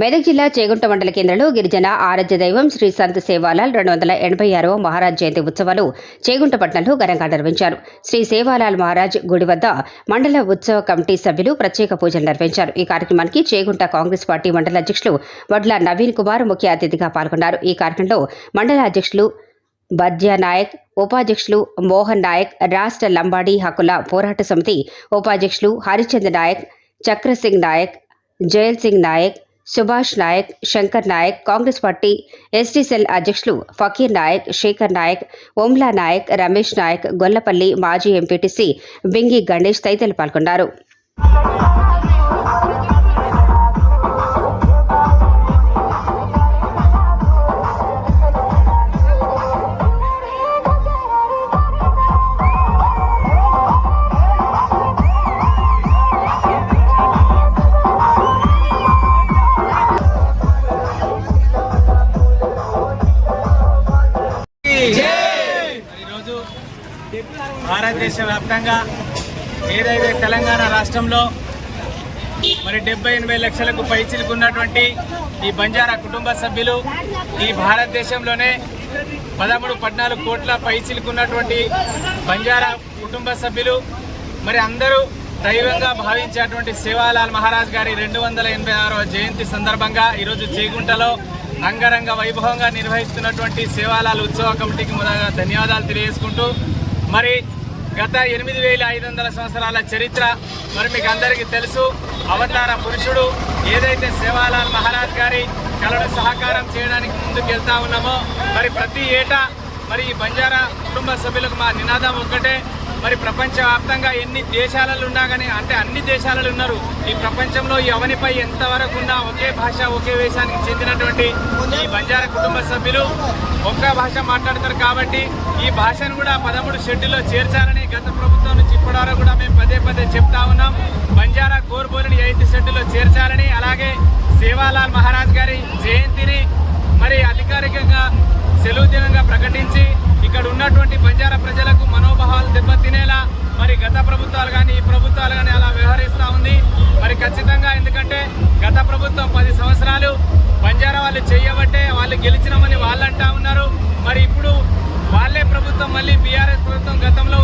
మెదక్ జిల్లా చేగుంట మండల కేంద్రంలో గిరిజన ఆరాధ్య దైవం శ్రీ సంత్ సేవాలాల్ రెండు వందల ఎనభై ఆరవ మహారాజ్ జయంతి ఉత్సవాలు చేగుంట పట్టణంలో ఘనంగా నిర్వహించారు. శ్రీ సేవాలాల్ మహారాజ్ గుడి వద్ద మండల ఉత్సవ కమిటీ సభ్యులు ప్రత్యేక పూజలు నిర్వహించారు. ఈ కార్యక్రమానికి చేగుంట కాంగ్రెస్ పార్టీ మండల అధ్యక్షులు వడ్ల నవీన్ కుమార్ ముఖ్య అతిథిగా పాల్గొన్నారు. ఈ కార్యక్రమంలో మండల అధ్యక్షులు బద్యా నాయక్ ఉపాధ్యక్షులు మోహన్ నాయక్ రాష్ట్ర లంబాడీ హక్కుల పోరాట సమితి ఉపాధ్యక్షులు Harichand Nayak Chakrasingh Nayak Jayal Singh Nayak Subhash Nayak Shankar Nayak Congress party ST cell అధ్యక్షులు ఫకీర్ నాయక్ శేఖర్ నాయక్ ఓమ్లా నాయక్ రమేష్ నాయక్ గొల్లపల్లి మాజీ ఎంపీటీసీ బింగి గణేష్ తదితరులు పాల్గొన్నారు. భారతదేశ వ్యాప్తంగా ఏదైతే తెలంగాణ రాష్ట్రంలో మరి డెబ్బై ఎనభై లక్షలకు పైచిలుకున్నటువంటి ఈ బంజారా కుటుంబ సభ్యులు ఈ భారతదేశంలోనే పదమూడు పద్నాలుగు కోట్ల పైచిలుకున్నటువంటి బంజారా కుటుంబ సభ్యులు మరి అందరూ దైవంగా భావించేటువంటి సేవాలాల్ మహారాజ్ గారి రెండు వందల ఎనభై ఆరవ జయంతి సందర్భంగా ఈరోజు చేగుంటలో అంగరంగ వైభవంగా నిర్వహిస్తున్నటువంటి సేవాలాల్ ఉత్సవ కమిటీకి ముందుగా ధన్యవాదాలు తెలియజేసుకుంటూ మరి గత ఎనిమిది వేల ఐదు వందల సంవత్సరాల చరిత్ర మరి మీకు అందరికీ తెలుసు. అవతార పురుషుడు ఏదైతే సేవాలాల్ మహారాజ్ గారి కళను సహకారం చేయడానికి ముందుకు వెళ్తా ఉన్నామో మరి ప్రతి ఏటా మరి ఈ బంజారా కుటుంబ సభ్యులకు మా నినాదం ఒక్కటే. మరి ప్రపంచవ్యాప్తంగా ఎన్ని దేశాలలో ఉన్నా కానీ అంటే అన్ని దేశాలలో ఉన్నారు. ఈ ప్రపంచంలో ఈ అవనిపై ఎంతవరకు ఉన్నా ఒకే భాష ఒకే వేషానికి చెందినటువంటి ఈ బంజారా కుటుంబ సభ్యులు ఒక్క భాష మాట్లాడతారు కాబట్టి ఈ భాషను కూడా పదమూడు షెడ్యూల్లో చేర్చాలని గత ప్రభుత్వం నుంచి ఇప్పటివరకు కూడా మేము పదే పదే చెప్తా ఉన్నాం. బంజారా కోర్బోలిని ఎయిత్ షెడ్యూల్లో చేర్చాలని అలాగే సేవాలాల్ మహారాజ్ గారి జయంతిని మరి అధికారికంగా సెలవు దినంగా ప్రకటించి ఇక్కడ ఉన్నటువంటి బంజారా ప్రజలకు మనోభావాలు దెబ్బతినేలా మరి గత ప్రభుత్వాలు కానీ ఈ ప్రభుత్వాలు కానీ అలా వ్యవహరిస్తూ ఉంది. మరి ఖచ్చితంగా ఎందుకంటే గత ప్రభుత్వం పది సంవత్సరాలు బంజారా వాళ్ళు చేయబట్టే వాళ్ళు గెలిచినామని వాళ్ళు అంటా ఉన్నారు. మరి ఇప్పుడు వాళ్ళే ప్రభుత్వం మళ్ళీ బీఆర్ఎస్ ప్రభుత్వం గతంలో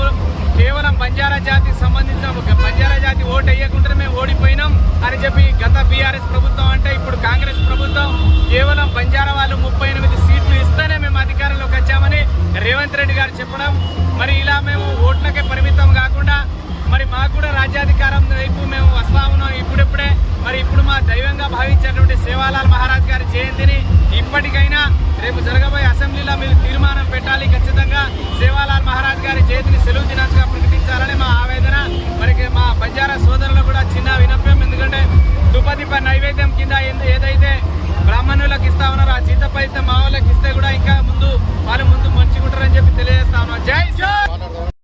కేవలం బంజారా జాతికి సంబంధించిన ఒక బంజారా జాతి ఓటు వేయకుండానే మేము ఓడిపోయినాం అని చెప్పి గత బీఆర్ఎస్ గౌరవంగా భావించినటువంటి సేవాలాల్ మహారాజ్ గారి జయంతిని ఇప్పటికైనా రేపు జరగబోయే అసెంబ్లీలో మీరు తీర్మానం పెట్టాలి. ఖచ్చితంగా సేవాలాల్ మహారాజ్ గారి జయంతిని సెలవు దినాచుగా ప్రకటించాలని మా ఆవేదన. మరికి మా బంజారా సోదరులకు కూడా చిన్న వినప్యం ఎందుకంటే దుపదిప నైవేద్యం కింద ఏదైతే బ్రాహ్మణులకు ఇస్తా ఉన్నారో ఆ జీతపైతే మా వాళ్ళకి ఇస్తే కూడా ఇంకా ముందు వాళ్ళు ముందు మంచిగుంటారని చెప్పి తెలియజేస్తా ఉన్నారు జై